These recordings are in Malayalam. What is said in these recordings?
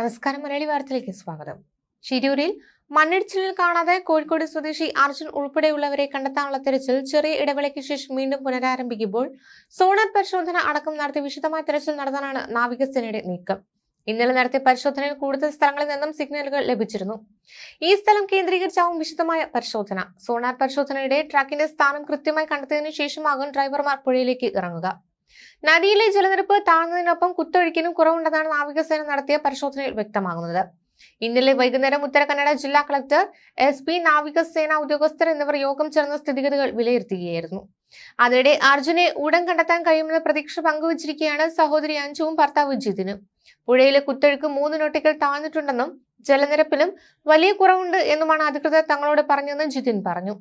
നമസ്കാരം മലയാളി വാർത്തയിലേക്ക് സ്വാഗതം. ശിരൂരിൽ മണ്ണിടിച്ചിലിൽ കാണാതെ കോഴിക്കോട് സ്വദേശി അർജുൻ ഉൾപ്പെടെയുള്ളവരെ കണ്ടെത്താനുള്ള തിരച്ചിൽ ചെറിയ ഇടവേളയ്ക്ക് ശേഷം വീണ്ടും പുനരാരംഭിക്കുമ്പോൾ സോണർ പരിശോധന അടക്കം നടത്തി വിശദമായ തെരച്ചിൽ നടത്താനാണ് നാവികസേനയുടെ നീക്കം. ഇന്നലെ നടത്തിയ പരിശോധനയിൽ കൂടുതൽ സ്ഥലങ്ങളിൽ നിന്നും സിഗ്നലുകൾ ലഭിച്ചിരുന്നു. ഈ സ്ഥലം കേന്ദ്രീകരിച്ചാവും വിശദമായ പരിശോധന. സോണാർ പരിശോധനയുടെ ട്രാക്കിന്റെ സ്ഥാനം കൃത്യമായി കണ്ടെത്തിയതിനു ശേഷമാകും ഡ്രൈവർമാർ പുഴയിലേക്ക് ഇറങ്ങുക. നദിയിലെ ജലനിരപ്പ് താഴ്ന്നതിനൊപ്പം കുത്തൊഴുക്കിനും കുറവുണ്ടെന്നാണ് നാവികസേന നടത്തിയ പരിശോധനയിൽ വ്യക്തമാകുന്നത്. ഇന്നലെ വൈകുന്നേരം ഉത്തര കന്നഡ ജില്ലാ കളക്ടർ എസ് പി നാവികസേന ഉദ്യോഗസ്ഥർ എന്നിവർ യോഗം ചേർന്ന സ്ഥിതിഗതികൾ വിലയിരുത്തുകയായിരുന്നു. അതിനിടെ അർജുനെ ഉടൻ കണ്ടെത്താൻ കഴിയുമെന്ന പ്രതീക്ഷ പങ്കുവച്ചിരിക്കുകയാണ് സഹോദരി അഞ്ചുവും ഭർത്താവ് ജിതിനും. പുഴയിലെ കുത്തൊഴുക്ക് മൂന്ന് നോട്ടിക്കൽ താഴ്ന്നിട്ടുണ്ടെന്നും ജലനിരപ്പിലും വലിയ കുറവുണ്ട് എന്നുമാണ് അധികൃതർ തങ്ങളോട് പറഞ്ഞതെന്ന് ജിതിൻ പറഞ്ഞു.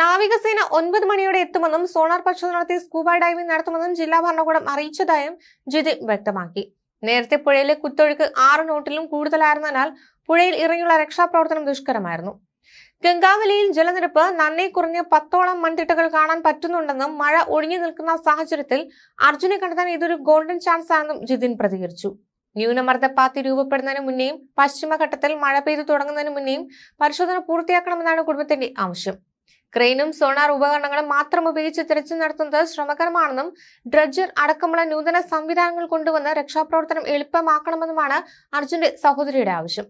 നാവികസേന ഒൻപത് മണിയോടെ എത്തുമെന്നും സോണാർ പരിശോധന നടത്തി സ്കൂബ ഡൈവിംഗ് നടത്തുമെന്നും ജില്ലാ ഭരണകൂടം അറിയിച്ചതായും ജിതിൻ വ്യക്തമാക്കി. നേരത്തെ പുഴയിലെ കുത്തൊഴുക്ക് ആറ് നോട്ടിലും കൂടുതലായിരുന്നതിനാൽ പുഴയിൽ ഇറങ്ങിയുള്ള രക്ഷാപ്രവർത്തനം ദുഷ്കരമായിരുന്നു. ഗംഗാവലിയിൽ ജലനിരപ്പ് നന്നേ കുറഞ്ഞ പത്തോളം മൺതിട്ടകൾ കാണാൻ പറ്റുന്നുണ്ടെന്നും മഴ ഒഴിഞ്ഞു നിൽക്കുന്ന സാഹചര്യത്തിൽ അർജുനെ കണ്ടെത്താൻ ഇതൊരു ഗോൾഡൻ ചാൻസ് ആണെന്നും ജിതിൻ പ്രതികരിച്ചു. ന്യൂനമർദ്ദപ്പാത്തി രൂപപ്പെടുന്നതിന് മുന്നേയും പശ്ചിമഘട്ടത്തിൽ മഴ പെയ്തു തുടങ്ങുന്നതിന് മുന്നേയും പരിശോധന പൂർത്തിയാക്കണമെന്നാണ് കുടുംബത്തിന്റെ ആവശ്യം. ക്രെയിനും സോണാർ ഉപകരണങ്ങളും മാത്രം ഉപയോഗിച്ച് തിരച്ചിൽ നടത്തുന്നത് ശ്രമകരമാണെന്നും ഡ്രഡ്ജർ അടക്കമുള്ള നൂതന സംവിധാനങ്ങൾ കൊണ്ടുവന്ന് രക്ഷാപ്രവർത്തനം എളുപ്പമാക്കണമെന്നുമാണ് അർജുന്റെ സഹോദരിയുടെ ആവശ്യം.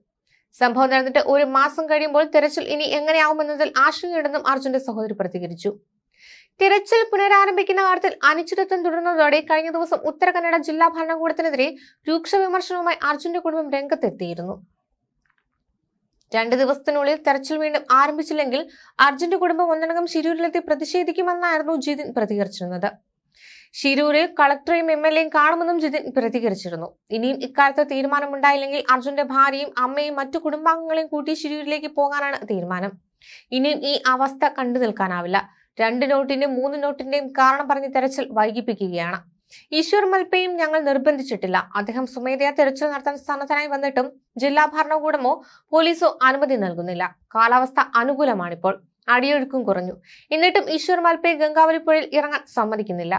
സംഭവം നടന്നിട്ട് ഒരു മാസം കഴിയുമ്പോൾ തിരച്ചിൽ ഇനി എങ്ങനെയാവുമെന്നതിൽ ആശങ്കയുണ്ടെന്നും അർജുന്റെ സഹോദരി പ്രതികരിച്ചു. തിരച്ചിൽ പുനരാരംഭിക്കുന്ന കാര്യത്തിൽ അനിശ്ചിതത്വം തുടർന്നതോടെ കഴിഞ്ഞ ദിവസം ഉത്തര കന്നഡ ജില്ലാ ഭരണകൂടത്തിനെതിരെ രൂക്ഷ വിമർശനവുമായി അർജുന്റെ കുടുംബം രംഗത്തെത്തിയിരുന്നു. രണ്ട് ദിവസത്തിനുള്ളിൽ തെരച്ചിൽ വീണ്ടും ആരംഭിച്ചില്ലെങ്കിൽ അർജുന്റെ കുടുംബം ഒന്നടങ്കം ശിരൂരിലെത്തി പ്രതിഷേധിക്കുമെന്നായിരുന്നു ജിതിൻ പ്രതികരിച്ചിരുന്നത്. ശിരൂരിൽ കളക്ടറെയും എം എൽ എയും കാണുമെന്നും ജിതിൻ പ്രതികരിച്ചിരുന്നു. ഇനിയും ഇക്കാലത്ത് തീരുമാനമുണ്ടായില്ലെങ്കിൽ അർജുന്റെ ഭാര്യയും അമ്മയും മറ്റു കുടുംബാംഗങ്ങളെയും കൂട്ടി ശിരൂരിലേക്ക് പോകാനാണ് തീരുമാനം. ഇനിയും ഈ അവസ്ഥ കണ്ടു നിൽക്കാനാവില്ല. രണ്ട് നോട്ടിന്റെയും മൂന്ന് നോട്ടിന്റെയും കാരണം പറഞ്ഞ് തെരച്ചിൽ വൈകിപ്പിക്കുകയാണ്. ഈശ്വർ മൽപ്പയും ഞങ്ങൾ നിർബന്ധിച്ചിട്ടില്ല. അദ്ദേഹം സ്വമേധയാ തെരച്ചിൽ നടത്താൻ സന്നദ്ധനായി വന്നിട്ടും ജില്ലാ ഭരണകൂടമോ പോലീസോ അനുമതി നൽകുന്നില്ല. കാലാവസ്ഥ അനുകൂലമാണിപ്പോൾ. അടിയൊഴുക്കും കുറഞ്ഞു. എന്നിട്ടും ഈശ്വർ മൽപ്പയെ ഗംഗാവലിപ്പുഴയിൽ ഇറങ്ങാൻ സമ്മതിക്കുന്നില്ല.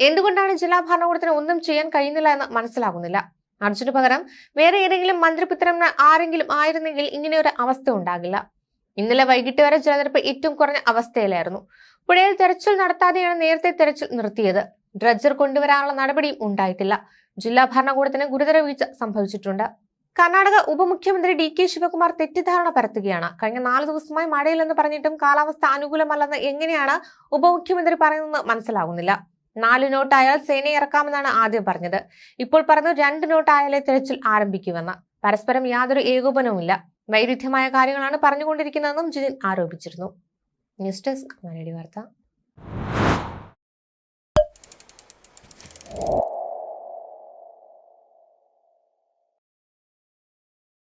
എന്തുകൊണ്ടാണ് ജില്ലാ ഭരണകൂടത്തിന് ഒന്നും ചെയ്യാൻ കഴിയുന്നില്ല എന്ന് മനസ്സിലാകുന്നില്ല? അർജുന് പകരം വേറെ ഏതെങ്കിലും മന്ത്രിപുത്രന് ആരെങ്കിലും ആയിരുന്നെങ്കിൽ ഇങ്ങനെ ഒരു അവസ്ഥ ഉണ്ടാകില്ല. ഇന്നലെ വൈകിട്ട് വരെ ജലനിരപ്പ് ഏറ്റവും കുറഞ്ഞ അവസ്ഥയിലായിരുന്നു. പുഴയിൽ തെരച്ചിൽ നടത്താതെയാണ് നേരത്തെ തെരച്ചിൽ നിർത്തിയത്. ഡ്രഡ്ജർ കൊണ്ടുവരാനുള്ള നടപടി ഉണ്ടായിട്ടില്ല. ജില്ലാ ഭരണകൂടത്തിന് ഗുരുതര വീഴ്ച സംഭവിച്ചിട്ടുണ്ട്. കർണാടക ഉപമുഖ്യമന്ത്രി ഡി കെ ശിവകുമാർ തെറ്റിദ്ധാരണ പരത്തുകയാണ്. കഴിഞ്ഞ നാല് ദിവസമായി മഴയില്ലെന്ന് പറഞ്ഞിട്ടും കാലാവസ്ഥ അനുകൂലമല്ലെന്ന് എങ്ങനെയാണ് ഉപമുഖ്യമന്ത്രി പറയുന്നതെന്ന് മനസ്സിലാകുന്നില്ല നാല് നോട്ടായാൽ സേനയെ ഇറക്കാമെന്നാണ് ആദ്യം പറഞ്ഞത്. ഇപ്പോൾ പറഞ്ഞു രണ്ട് നോട്ടായാലേ തിരച്ചിൽ ആരംഭിക്കുമെന്ന്. പരസ്പരം യാതൊരു ഏകോപനവുമില്ല. വൈരുദ്ധ്യമായ കാര്യങ്ങളാണ് പറഞ്ഞുകൊണ്ടിരിക്കുന്നതെന്നും ജിതിൻ ആരോപിച്ചിരുന്നു. ന്യൂസ് ഡെസ്ക് മലയാളി വാർത്ത.